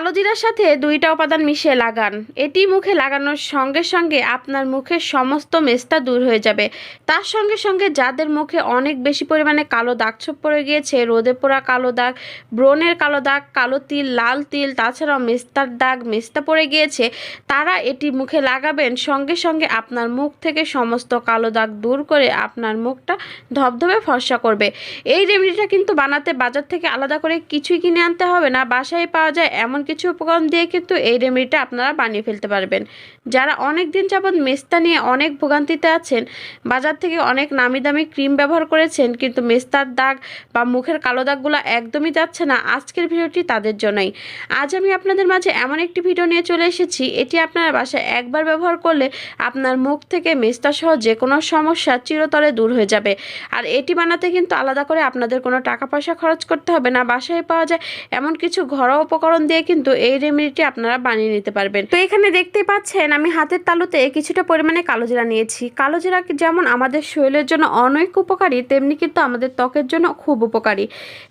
কালো জিরার সাথে দুইটা উপাদান মিশিয়ে লাগান। এটি মুখে লাগানোর সঙ্গে সঙ্গে আপনার মুখের সমস্ত মেস্তা দূর হয়ে যাবে। তার সঙ্গে সঙ্গে যাদের মুখে অনেক বেশি পরিমাণে কালো দাগ ছোপ পড়ে গিয়েছে, রোদে পোড়া কালো দাগ, ব্রণের কালো দাগ, কালো তিল, লাল তিল, তাছাড়াও মেস্তার দাগ, মেস্তা পড়ে গিয়েছে, তারা এটি মুখে লাগাবেন। সঙ্গে সঙ্গে আপনার মুখ থেকে সমস্ত কালো দাগ দূর করে আপনার মুখটা ধবধবে ফর্সা করবে। এই রেমেডিটা কিন্তু বানাতে বাজার থেকে আলাদা করে কিছুই কিনে আনতে হবে না। বাসায় পাওয়া যায় এমন কিছু উপকরণ দিয়ে কিন্তু এই রেমেডিটা আপনারা বানিয়ে ফেলতে পারবেন। যারা অনেক দিন যাবৎ মেস্তা নিয়ে অনেক ভোগান্তিতে আছেন, বাজার থেকে অনেক নামি দামি ক্রিম ব্যবহার করেছেন, কিন্তু মেস্তার দাগ বা মুখের কালো দাগগুলো একদমই যাচ্ছে না আজকের ভিডিওটি তাদের জন্যই। আজ আমি আপনাদের মাঝে এমন একটি ভিডিও নিয়ে চলে এসেছি, এটি আপনারা বাসায় একবার ব্যবহার করলে আপনার মুখ থেকে মেস্তা সহ যে কোনো সমস্যা চিরতরে দূর হয়ে যাবে। আর এটি বানাতে কিন্তু আলাদা করে আপনাদের কোনো টাকা পয়সা খরচ করতে হবে না। বাসায় পাওয়া যায় এমন কিছু ঘরোয়া উপকরণ দিয়ে কিন্তু এই রেমেডিটি আপনারা বানিয়ে নিতে পারবেন। তো এখানে দেখতে পাচ্ছেন, আমি হাতের তালুতে কিছুটা পরিমাণে কালো জিরা নিয়েছি। কালো জিরা যেমন আমাদের শরীরের জন্য অনেক উপকারী, তেমনি কিন্তু আমাদের ত্বকের জন্য খুব উপকারী।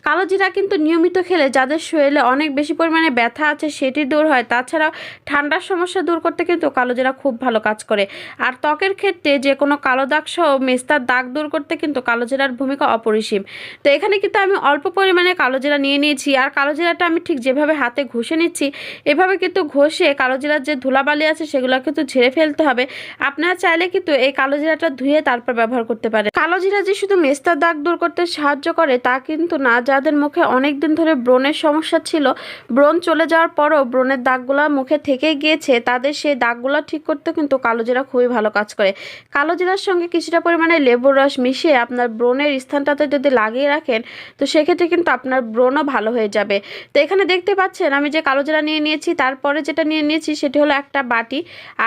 কালো জিরা কিন্তু নিয়মিত খেলে যাদের শরীরে অনেক বেশি পরিমাণে ব্যথা আছে, সেটি দূর হয়। তাছাড়াও ঠান্ডার সমস্যা দূর করতে কিন্তু কালো জিরা খুব ভালো কাজ করে। আর ত্বকের ক্ষেত্রে যে কোনো কালো দাগ সহ মেস্তার দাগ দূর করতে কিন্তু কালো জিরার ভূমিকা অপরিসীম। তো এখানে কিন্তু আমি অল্প পরিমাণে কালো জিরা নিয়ে নিয়েছি। আর কালো জিরাটা আমি ঠিক যেভাবে হাতে ঘষে নিচ্ছি। এভাবে কিন্তু ঘষে কালো জিরার যে ধুলাবালি আছে সেগুলো কিন্তু ঝেড়ে ফেলতে হবে। আপনারা চাইলে কিন্তু এই কালো জিরাটা ধুয়ে তারপর ব্যবহার করতে পারে কালো জিরা যে শুধু মেস্তার দাগ দূর করতে সাহায্য করে, তা কিন্তু না। যাদের মুখে অনেক দিন ধরে ব্রণের সমস্যা ছিল, ব্রণ চলে যাওয়ার পরও ব্রণের দাগগুলো মুখে থেকে গিয়েছে, তাদের সেই দাগগুলো ঠিক করতে কিন্তু কালো জিরা খুবই ভালো কাজ করে। কালো জিরার সঙ্গে কিছুটা পরিমাণে লেবুর রস মিশিয়ে আপনার ব্রণের স্থানটাতে যদি লাগিয়ে রাখেন, তো সেক্ষেত্রে কিন্তু আপনার ব্রণও ভালো হয়ে যাবে। তো এখানে দেখতে পাচ্ছেন, আমি যে কালো জিরা নিয়ে নিয়েছি, তারপরে যেটা নিয়ে নিয়েছি সেটি হলো একটা বাটি।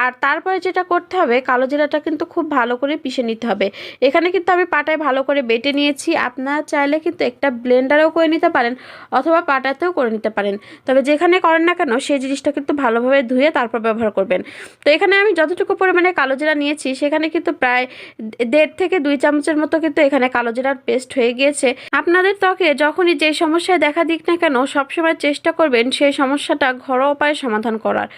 আর তারপরে যেটা করতে হবে, কালো জিরাটা কিন্তু খুব ভালো করে পিষে নিতে হবে। এখানে কিন্তু আমি পাটায় ভালো করে বেটে নিয়েছি। আপনারা চাইলে কিন্তু একটা ব্লেন্ডারেও করে নিতে পারেন অথবা পাটাতেও করে নিতে পারেন। তবে যেখানে করেন না কেন, সেই জিনিসটা কিন্তু ভালোভাবে ধুয়ে তারপর ব্যবহার করবেন। তো এখানে আমি যতটুকু পরিমাণে কালো জিরা নিয়েছি, সেখানে কিন্তু প্রায় দেড় থেকে দুই চামচের মতো কিন্তু এখানে কালো জিরার পেস্ট হয়ে গিয়েছে। আপনাদের ত্বকে যখনই যে সমস্যায় দেখা দিক না কেন, সবসময় চেষ্টা করবেন সেই সমস্যাটা ঘরোয়া উপায়ে সমাধান করার।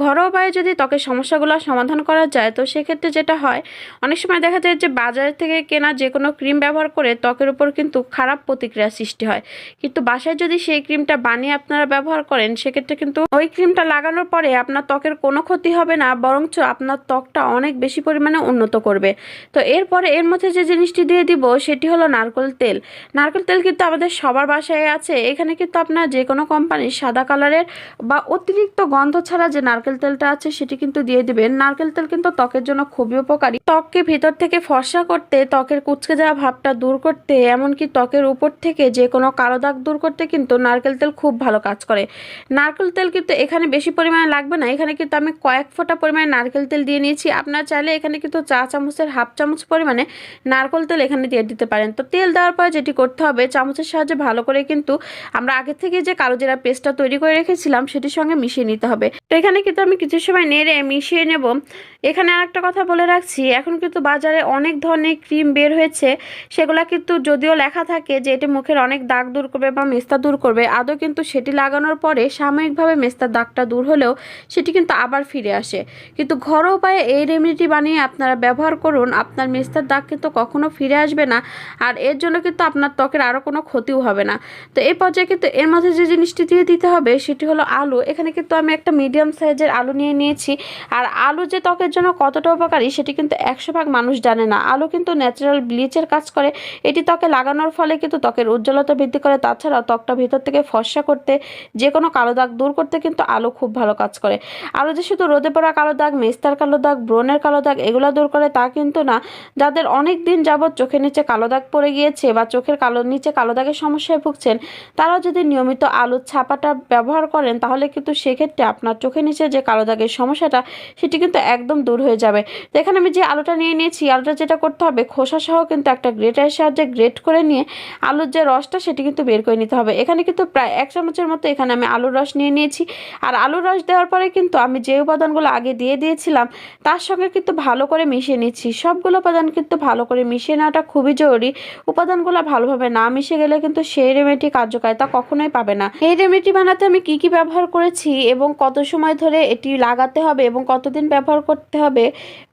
ঘরোয়া উপায়ে যদি ত্বকের সমস্যাগুলো সমাধান করা যায়, তো সেক্ষেত্রে যেটা হয়, অনেক সময় দেখা যায় যে বাজার থেকে কেনা যে কোনো ক্রিম ব্যবহার করে ত্বকের উপর কিন্তু খারাপ প্রতিক্রিয়া সৃষ্টি হয়। কিন্তু বাসায় যদি সেই ক্রিমটা বানিয়ে আপনারা ব্যবহার করেন, সেক্ষেত্রে কিন্তু ওই ক্রিমটা লাগানোর পরে আপনার ত্বকের কোনো ক্ষতি হবে না, বরঞ্চ আপনার ত্বকটা অনেক বেশি পরিমাণে উন্নত করবে। তো এরপরে এর মধ্যে যে জিনিসটি দিয়ে দিব, সেটি হলো নারকেল তেল। নারকেল তেল কিন্তু আমাদের সবার বাসায় আছে। এখানে কিন্তু আপনার যে কোনো কোম্পানির সাদা কালারের বা অতিরিক্ত গন্ধ ছাড়া যে নারকেল তেলটা আছে সেটি কিন্তু দিয়ে দিবেন। নারকেল তেল কিন্তু ত্বকের জন্য খুবই উপকারী। ত্বককে ভিতর থেকে ফর্সা করতে, ত্বকের কুচকে যাওয়া ভাবটা দূর করতে, এমনকি ত্বকের উপর থেকে যে কোনো কালো দাগ দূর করতে কিন্তু নারকেল তেল খুব ভালো কাজ করে। নারকেল তেল কিন্তু এখানে বেশি পরিমাণে লাগবে না। এখানে কিন্তু আমি কয়েক ফোঁটা পরিমাণে নারকেল তেল দিয়ে নিয়েছি। আপনারা চাইলে এখানে কিন্তু চা চামচের হাফ চামচ পরিমাণে নারকেল তেল এখানে দিয়ে দিতে পারেন। তো তেল দেওয়ার পরে যেটি করতে হবে, চামচের সাহায্যে ভালো করে কিন্তু আমরা আগে থেকে যে কালো জিরা পেস্টটা তৈরি করে রেখেছিলাম, সেটির সঙ্গে মিশিয়ে নিতে হবে। তো এখানে কিন্তু আমি কিছু সময় নেড়ে মিশিয়ে নেব। এখানে আরেকটা কথা বলে রাখছি, এখন কিন্তু বাজারে অনেক ধরনের ক্রিম বের হয়েছে। সেগুলো কিন্তু যদিও লেখা থাকে যে এটি মুখের অনেক দাগ দূর করবে বা মেস্তা দূর করবে, আদৌ কিন্তু সেটি লাগানোর পরে সাময়িকভাবে মেস্তার দাগটা দূর হলেও সেটি কিন্তু আবার ফিরে আসে। কিন্তু ঘরোয়া উপায়ে এই রেমেডিটি বানিয়ে আপনারা ব্যবহার করুন, আপনার মেস্তার দাগ কিন্তু কখনো ফিরে আসবে না আর এর জন্য কিন্তু আপনার ত্বকের আরও কোনো ক্ষতিও হবে না। তো এই পর্যায়ে কিন্তু এর মধ্যে যে জিনিসটি দিয়ে দিতে হবে সেটি হলো আলু। এখানে কিন্তু আমি একটা মিডিয়াম সাইজের আলু নিয়ে নিয়েছি। আর আলু যে ত্বকের জন্য কতটা উপকারী, সেটি কিন্তু একশো ভাগ মানুষ জানে না। আলু কিন্তু ন্যাচারাল ব্লিচের কাজ করে। এটি ত্বকে লাগানোর ফলে কিন্তু ত্বকের উজ্জ্বলতা বৃদ্ধি করে। তাছাড়াও ত্বকটা ভিতর থেকে ফর্সা করতে যে কোনো কালো দাগ দূর করতে কিন্তু আলু খুব ভালো কাজ করে। আলু যে শুধু রোদে পড়া কালো দাগ, মেস্তার কালো দাগ, ব্রণের কালো দাগ, এগুলো দূর করে তা কিন্তু না। যাদের অনেক দিন যাবৎ চোখের নিচে কালো দাগ পড়ে গিয়েছে বা চোখের কালো, নিচে কালো দাগের সমস্যায় ভুগছেন, তারাও যদি নিয়মিত আলুর ছাপাটা ব্যবহার করেন, তাহলে কিন্তু সেক্ষেত্রে আপনার চোখের নিচে যে কালো দাগের সমস্যাটা, সেটি কিন্তু একদম দূর হয়ে যাবে। তো এখানে আমি যে আলুটা নিয়ে নিয়েছি, আলুটা যেটা করতে হবে, খোসা সহ কিন্তু একটা গ্রেটারের সাহায্যে গ্রেট করে নিয়ে আলুর যে রসটা, সেটি কিন্তু বের করে নিতে হবে। এখানে কিন্তু প্রায় এক চামচের মতো এখানে আমি আলুর রস নিয়ে নিয়েছি। আর আলুর রস দেওয়ার পরে কিন্তু আমি যে উপাদানগুলো আগে দিয়ে দিয়েছিলাম, তার সঙ্গে কিন্তু ভালো করে মিশিয়ে নিচ্ছি। সবগুলো উপাদান কিন্তু ভালো করে মিশিয়ে নেওয়াটা খুবই জরুরি। উপাদানগুলো ভালোভাবে না মিশে গেলে কিন্তু সেই রেমেডি কার্যকারিতা কখনোই পাবে না। এই রেমেডি বানাতে আমি আমি কি কি ব্যবহার করেছি এবং কত সময় ধরে এটি লাগাতে হবে এবং কতদিন ব্যবহার করতে হবে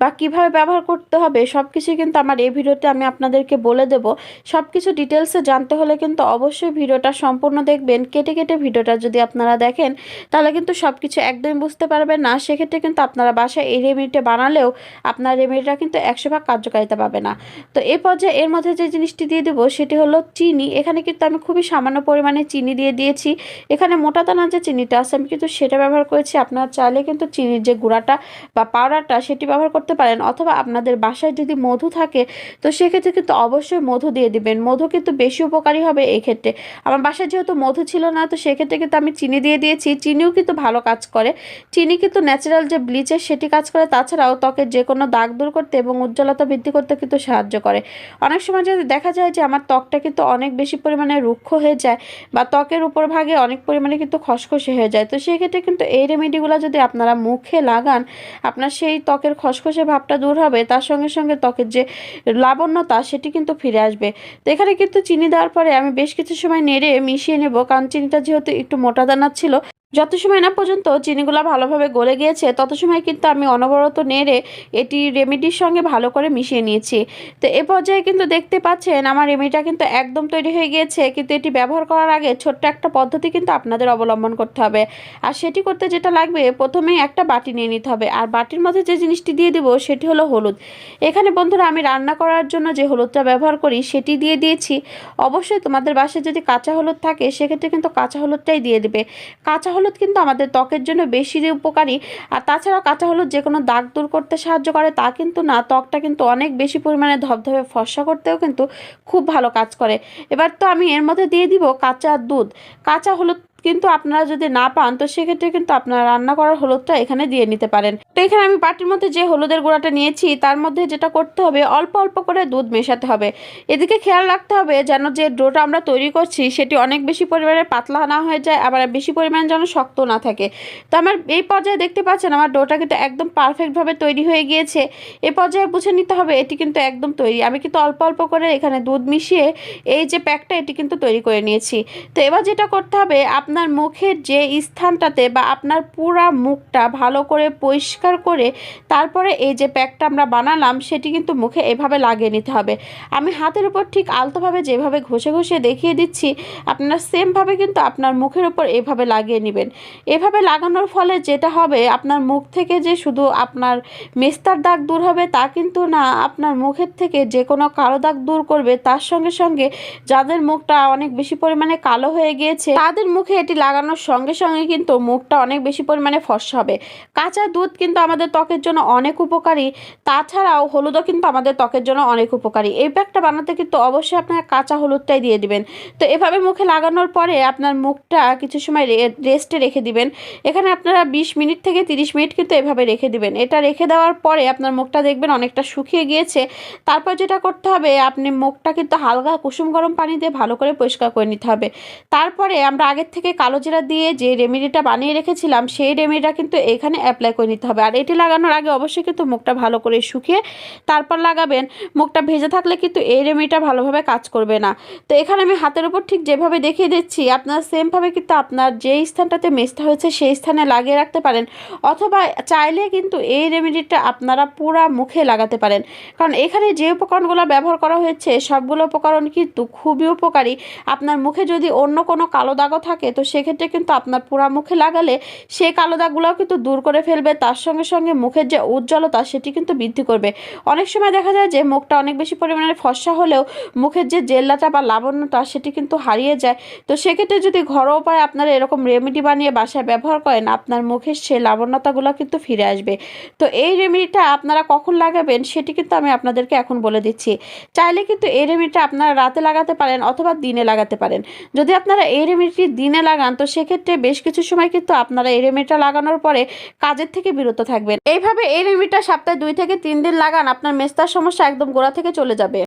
বা কীভাবে ব্যবহার করতে হবে সব কিছু কিন্তু আমার এই ভিডিওতে আমি আপনাদেরকে বলে দেব। সব কিছু ডিটেলসে জানতে হলে কিন্তু অবশ্যই ভিডিওটা সম্পূর্ণ দেখবেন। কেটে কেটে ভিডিওটা যদি আপনারা দেখেন, তাহলে কিন্তু সব কিছু একদমই বুঝতে পারবেন না। সেক্ষেত্রে কিন্তু আপনারা বাসায় এই রেমেডিটা বানালেও আপনার রেমেডিটা কিন্তু একশো ভাগ কার্যকারিতা পাবে না। তো এ পর্যায়ে এর মধ্যে যে জিনিসটি দিয়ে দেবো, সেটি হলো চিনি। এখানে কিন্তু আমি খুবই সামান্য পরিমাণে চিনি দিয়ে দিয়েছি। এখানে মোটা দানার যে চিনিটা আছে, আমি কিন্তু সেটা ব্যবহার করেছি। আপনারা চাইলে কিন্তু চিনির যে গুঁড়াটা বা পাউডারটা সেটি ব্যবহার করতে পারেন অথবা আপনাদের বাসায় যদি মধু থাকে, তো সেক্ষেত্রে কিন্তু অবশ্যই মধু দিয়ে দিবেন। মধু কিন্তু বেশি উপকারী হবে এক্ষেত্রে আমার বাসায় যেহেতু মধু ছিল না, তো সেক্ষেত্রে কিন্তু আমি চিনি দিয়ে দিয়েছি। চিনিও কিন্তু ভালো কাজ করে। চিনি কিন্তু ন্যাচারাল যে ব্লিচের সেটি কাজ করে, তাছাড়াও ত্বকের যে কোনো দাগ দূর করতে এবং উজ্জ্বলতা বৃদ্ধি করতে কিন্তু সাহায্য করে। অনেক সময় যদি দেখা যায় যে আমার ত্বকটা কিন্তু অনেক বেশি পরিমাণে রুক্ষ হয়ে যায় বা ত্বকের উপর ভাগে অনেক পরিমাণে কিন্তু খসখসে হয়ে যায়। তো সেক্ষেত্রে কিন্তু এই রেমেডিগুলো যদি আপনারা মুখে লাগান, আপনার সেই ত্বকের খসখসে ভাবটা দূর হবে। তার সঙ্গে সঙ্গে ত্বকের যে লাবণ্যতা, সেটি কিন্তু ফিরে আসবে। তো এখানে কিন্তু চিনি দেওয়ার পরে আমি বেশ কিছু সময় নেড়ে মিশিয়ে নেব। কারণ চিনিটা যেহেতু একটু মোটা দানা ছিল যত সময় না পর্যন্ত চিনিগুলো ভালোভাবে গলে গিয়েছে, তত সময় কিন্তু আমি অনবরত নেড়ে এটি রেমেডির সঙ্গে ভালো করে মিশিয়ে নিয়েছি। তো এ পর্যায়ে কিন্তু দেখতে পাচ্ছেন আমার রেমেডিটা কিন্তু একদম তৈরি হয়ে গিয়েছে, কিন্তু এটি ব্যবহার করার আগে ছোট্ট একটা পদ্ধতি কিন্তু আপনাদের অবলম্বন করতে হবে। আর সেটি করতে যেটা লাগবে, প্রথমেই একটা বাটি নিয়ে নিতে হবে। আর বাটির মধ্যে যে জিনিসটি দিয়ে দিব সেটি হলো হলুদ। এখানে বন্ধুরা আমি রান্না করার জন্য যে হলুদটা ব্যবহার করি সেটি দিয়ে দিয়েছি। অবশ্যই তোমাদের বাসায় যদি কাঁচা হলুদ থাকে, সেক্ষেত্রে কিন্তু কাঁচা হলুদটাই দিয়ে দেবে। কাঁচা হলুদ কিন্তু আমাদের ত্বকের জন্য বেশি উপকারী। আর তাছাড়া কাঁচা হলুদ যে কোনো দাগ দূর করতে সাহায্য করে, তা কিন্তু না। ত্বকটা কিন্তু অনেক বেশি পরিমাণে ধবধবে, ফর্সা করতেও কিন্তু খুব ভালো কাজ করে। এবার তো আমি এর মধ্যে দিয়ে দিব কাঁচা দুধ। কাঁচা হলুদ কিন্তু আপনারা যদি না পান, তো সেক্ষেত্রে কিন্তু আপনারা রান্না করার হলুদটা এখানে দিয়ে নিতে পারেন। তো এখানে আমি পাটির মধ্যে যে হলুদের গুঁড়াটা নিয়েছি, তার মধ্যে যেটা করতে হবে, অল্প অল্প করে দুধ মেশাতে হবে। এদিকে খেয়াল রাখতে হবে যেন যে ডোটা আমরা তৈরি করছি, সেটি অনেক বেশি পরিমাণে পাতলা না হয়ে যায়, আবার বেশি পরিমাণে যেন শক্ত না থাকে। তো আমার এই পর্যায়ে দেখতে পাচ্ছেন, আমার ডোটা কিন্তু একদম পারফেক্টভাবে তৈরি হয়ে গিয়েছে। এই পর্যায়ে বুঝে নিতে হবে, এটি কিন্তু একদম তৈরি। আমি কিন্তু অল্প অল্প করে এখানে দুধ মিশিয়ে এই যে প্যাকটা, এটি কিন্তু তৈরি করে নিয়েছি। তো এবার যেটা করতে হবে আপনার মুখের যে স্থানটাতে বা আপনার পুরা মুখটা ভালো করে পরিষ্কার করে তারপরে এই যে প্যাকটা আমরা বানালাম, সেটি কিন্তু মুখে এভাবে লাগিয়ে নিতে হবে। আমি হাতের উপর ঠিক আলতোভাবে যেভাবে ঘষে ঘষে দেখিয়ে দিচ্ছি, আপনার সেমভাবে কিন্তু আপনার মুখের উপর এভাবে লাগিয়ে নেবেন। এভাবে লাগানোর ফলে যেটা হবে, আপনার মুখ থেকে যে শুধু আপনার মেস্তার দাগ দূর হবে তা কিন্তু না, আপনার মুখের থেকে যে কোনো কালো দাগ দূর করবে। তার সঙ্গে সঙ্গে যাদের মুখটা অনেক বেশি পরিমাণে কালো হয়ে গিয়েছে, তাদের মুখে এটি লাগানোর সঙ্গে সঙ্গে কিন্তু মুখটা অনেক বেশি পরিমাণে ফর্সা হবে। কাঁচা দুধ কিন্তু আমাদের ত্বকের জন্য অনেক উপকারী। তাছাড়াও হলুদও কিন্তু আমাদের ত্বকের জন্য অনেক উপকারী। এই প্যাকটা বানাতে কিন্তু অবশ্যই আপনার কাঁচা হলুদটাই দিয়ে দিবেন। তো এভাবে মুখে লাগানোর পরে আপনার মুখটা কিছু সময় রেস্টে রেখে দিবেন। এখানে আপনারা বিশ মিনিট থেকে তিরিশ মিনিট কিন্তু এভাবে রেখে দিবেন। এটা রেখে দেওয়ার পরে আপনার মুখটা দেখবেন অনেকটা শুকিয়ে গিয়েছে। তারপর যেটা করতে হবে, আপনি মুখটা কিন্তু হালকা কুসুম গরম পানি দিয়ে ভালো করে পরিষ্কার করে নিতে হবে। তারপরে আমরা আগের থেকে কালো জিরা দিয়ে যে রেমেডিটা বানিয়ে রেখেছিলাম, সেই রেমেডিটা কিন্তু এখানে অ্যাপ্লাই করে নিতে হবে। আর এটি লাগানোর আগে অবশ্যই কিন্তু মুখটা ভালো করে শুকিয়ে তারপর লাগাবেন। মুখটা ভেজে থাকলে কিন্তু এই রেমেডিটা ভালোভাবে কাজ করবে না। তো এখানে আমি হাতের উপর ঠিক যেভাবে দেখিয়ে দিচ্ছি, আপনার সেমভাবে কিন্তু আপনার যেই স্থানটাতে মেস্তা হয়েছে সেই স্থানে লাগিয়ে রাখতে পারেন। অথবা চাইলে কিন্তু এই রেমেডিটা আপনারা পুরা মুখে লাগাতে পারেন। কারণ এখানে যে উপকরণগুলো ব্যবহার করা হয়েছে, সবগুলো উপকরণ কিন্তু খুবই উপকারী। আপনার মুখে যদি অন্য কোনো কালো দাগও থাকে তো সেক্ষেত্রে কিন্তু আপনার পুরা মুখে লাগালে সেই কালো দাগগুলোও কিন্তু দূর করে ফেলবে। তার সঙ্গে সঙ্গে মুখের যে উজ্জ্বলতা, সেটি কিন্তু বৃদ্ধি করবে। অনেক সময় দেখা যায় যে মুখটা অনেক বেশি পরিমাণে ফর্সা হলেও মুখের যে জেল্লাটা বা লাবণ্যটা, সেটি কিন্তু হারিয়ে যায়। তো সেক্ষেত্রে যদি ঘরোয়া উপায় আপনারা এরকম রেমেডি বানিয়ে বাসায় ব্যবহার করেন, আপনার মুখের সেই লাবণ্যতাগুলো কিন্তু ফিরে আসবে। তো এই রেমেডিটা আপনারা কখন লাগাবেন, সেটি কিন্তু আমি আপনাদেরকে এখন বলে দিচ্ছি। চাইলে কিন্তু এই রেমেডিটা আপনারা রাতে লাগাতে পারেন অথবা দিনে লাগাতে পারেন। যদি আপনারা এই রেমেডিটি দিনে লাগান, তো সেক্ষেত্রে বেশ কিছু সময় কিন্তু আপনারা এই রেমেডিটা লাগানোর পরে কাজের থেকে বিরত থাকবেন। এইভাবে এই রেমেডিটা সপ্তাহে দুই থেকে তিন দিন লাগান, আপনার মেস্তার সমস্যা একদম গোড়া থেকে চলে যাবে।